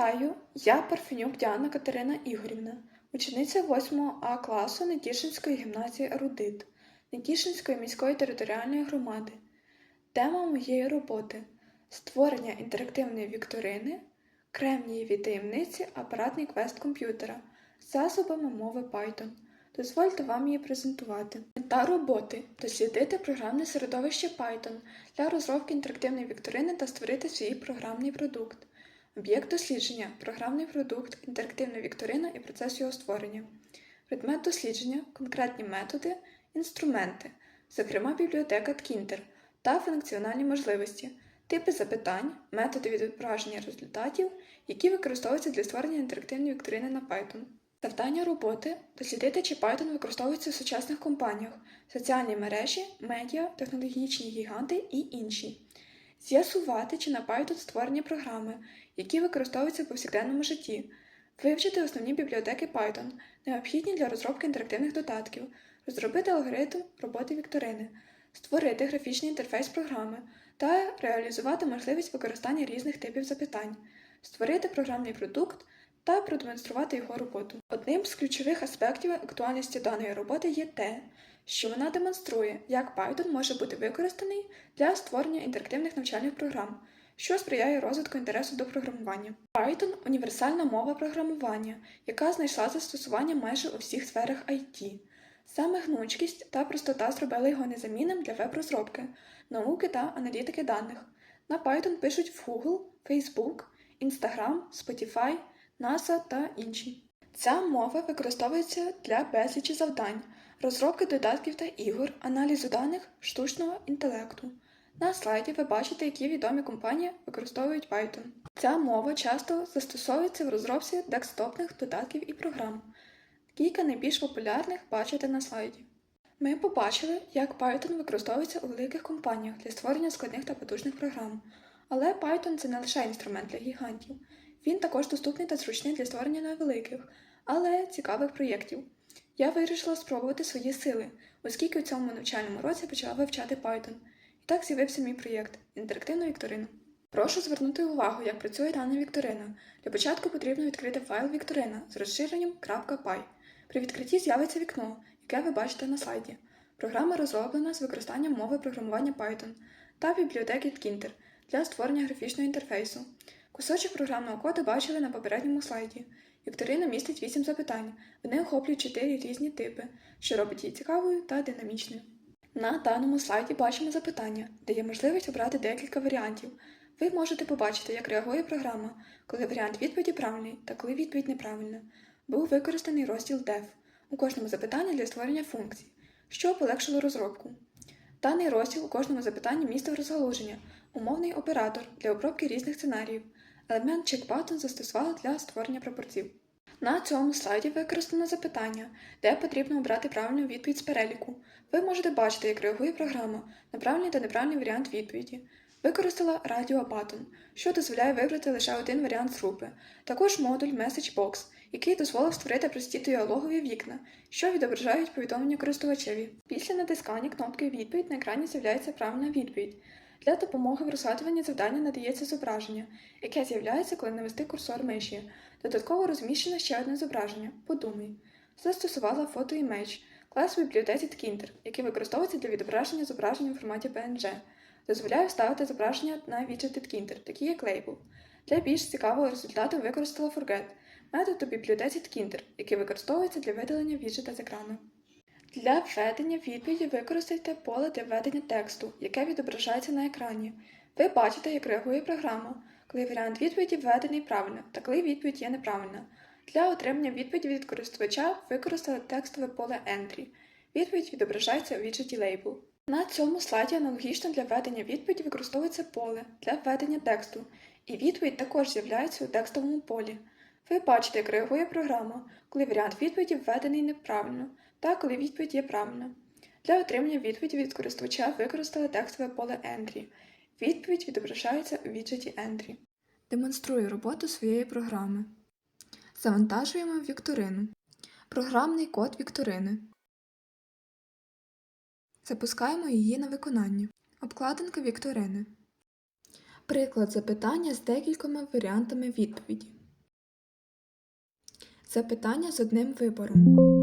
Вітаю! Я Парфенюк Діана Катерина Ігорівна, учениця 8 А класу Нетішинської гімназії Ерудит Нетішинської міської територіальної громади. Тема моєї роботи створення інтерактивної вікторини, кремнієві таємниці, апаратний квест комп'ютера з засобами мови Python. Дозвольте вам її презентувати. Мета роботи дослідити програмне середовище Python для розробки інтерактивної вікторини та створити свій програмний продукт. Об'єкт дослідження програмний продукт, інтерактивна вікторина і процес його створення. Предмет дослідження конкретні методи, інструменти, зокрема бібліотека Ткінтер та функціональні можливості, типи запитань, методи відображення результатів, які використовуються для створення інтерактивної вікторини на Python. Завдання роботи дослідити, чи Python використовується в сучасних компаніях, соціальні мережі, медіа, технологічні гіганти і інші. З'ясувати, чи на Python створені програми, які використовуються в повсякденному житті, вивчити основні бібліотеки Python, необхідні для розробки інтерактивних додатків, розробити алгоритм роботи вікторини, створити графічний інтерфейс програми та реалізувати можливість використання різних типів запитань, створити програмний продукт та продемонструвати його роботу. Одним з ключових аспектів актуальності даної роботи є те, що вона демонструє, як Python може бути використаний для створення інтерактивних навчальних програм, що сприяє розвитку інтересу до програмування. Python універсальна мова програмування, яка знайшла застосування майже у всіх сферах IT. Саме гнучкість та простота зробили його незамінним для веб-розробки, науки та аналітики даних. На Python пишуть в Google, Facebook, Instagram, Spotify, NASA та інші. Ця мова використовується для безлічі завдань, розробки додатків та ігор, аналізу даних штучного інтелекту. На слайді ви бачите, які відомі компанії використовують Python. Ця мова часто застосовується в розробці десктопних додатків і програм. Кілька найбільш популярних бачите на слайді. Ми побачили, як Python використовується у великих компаніях для створення складних та потужних програм. Але Python це не лише інструмент для гігантів. Він також доступний та зручний для створення невеликих, але цікавих проєктів. Я вирішила спробувати свої сили, оскільки у цьому навчальному році почала вивчати Python. І так з'явився мій проєкт інтерактивна вікторина. Прошу звернути увагу, як працює дана вікторина. Для початку потрібно відкрити файл Вікторина з розширенням .py. При відкритті з'явиться вікно, яке ви бачите на слайді. Програма розроблена з використанням мови програмування Python та бібліотеки Tkinter для створення графічного інтерфейсу. Кусочок програмного коду бачили на попередньому слайді. Вікторина містить 8 запитань, вони охоплюють 4 різні типи, що робить її цікавою та динамічною. На даному слайді бачимо запитання, де є можливість обрати декілька варіантів. Ви можете побачити, як реагує програма, коли варіант відповіді правильний та коли відповідь неправильна. Був використаний розділ DEF у кожному запитанні для створення функцій, що полегшило розробку. Даний розділ у кожному запитанні містив розгалуження, умовний оператор для обробки різних сценаріїв. Елемент check-button застосували для створення пропорцій. На цьому слайді використано запитання, де потрібно обрати правильну відповідь з переліку. Ви можете бачити, як реагує програма на правильний та неправильний варіант відповіді. Використала Button, що дозволяє вибрати лише один варіант з групи, також модуль Message Box, який дозволив створити прості діалогові вікна, що відображають повідомлення користувачеві. Після натискання кнопки Відповідь на екрані з'являється правильна відповідь. Для допомоги в розгадуванні завдання надається зображення, яке з'являється, коли навести курсор миші. Додатково розміщено ще одне зображення Подумай. Застосувала фото імейдж, клас в бібліотеці Tkinter, який використовується для відображення зображення у форматі PNG. Дозволяє вставити зображення на віджити Tkinter, такі як Label. Для більш цікавого результату використала Forget, метод у бібліотеці Tkinter, який використовується для видалення віджита з екрану. Для введення відповіді використайте поле для введення тексту, яке відображається на екрані. Ви бачите, як реагує програма, коли варіант відповіді введений правильно та коли відповідь є неправильна. Для отримання відповіді від користувача використали текстове поле Entry. Відповідь відображається у віджиті Label. На цьому слайді аналогічно для введення відповіді використовується поле для введення тексту, і відповідь також з'являється у текстовому полі. Ви бачите, як реагує програма, коли варіант відповіді введений неправильно та коли відповідь є правильна. Для отримання відповіді від користувача використали текстове поле Entry. Відповідь відображається у віджиті Entry. Демонструю роботу своєї програми. Завантажуємо Вікторину. Програмний код Вікторини. Запускаємо її на виконання. Обкладинка Вікторини. Приклад запитання з декількома варіантами відповіді. Запитання з одним вибором.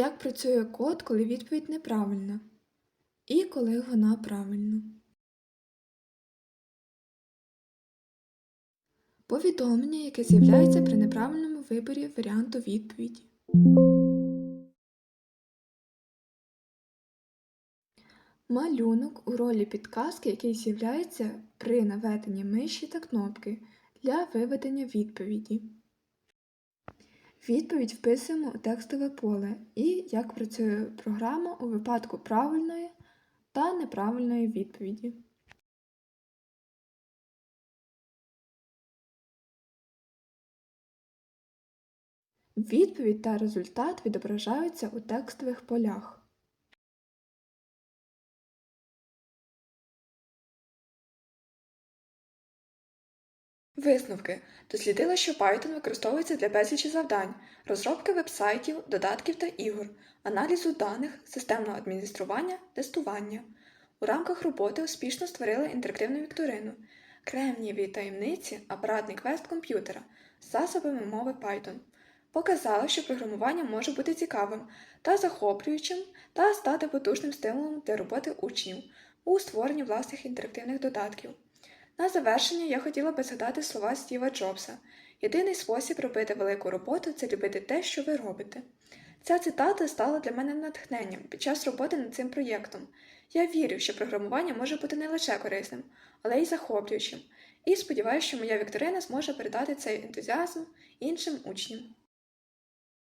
Як працює код, коли відповідь неправильна? І коли вона правильна? Повідомлення, яке з'являється при неправильному виборі варіанту відповіді. Малюнок у ролі підказки, який з'являється при наведенні миші та кнопки для виведення відповіді. Відповідь вписуємо у текстове поле і як працює програма у випадку правильної та неправильної відповіді. Відповідь та результат відображаються у текстових полях. Висновки. Дослідила, що Python використовується для безлічі завдань, розробки вебсайтів, додатків та ігор, аналізу даних, системного адміністрування, тестування. У рамках роботи успішно створили інтерактивну вікторину Кремнієві таємниці апаратний квест комп'ютера з засобами мови Python. Показала, що програмування може бути цікавим та захоплюючим та стати потужним стимулом для роботи учнів у створенні власних інтерактивних додатків. На завершення я хотіла би згадати слова Стіва Джобса: Єдиний спосіб робити велику роботу це любити те, що ви робите. Ця цитата стала для мене натхненням під час роботи над цим проєктом. Я вірю, що програмування може бути не лише корисним, але й захоплюючим, і сподіваюся, що моя вікторина зможе передати цей ентузіазм іншим учням.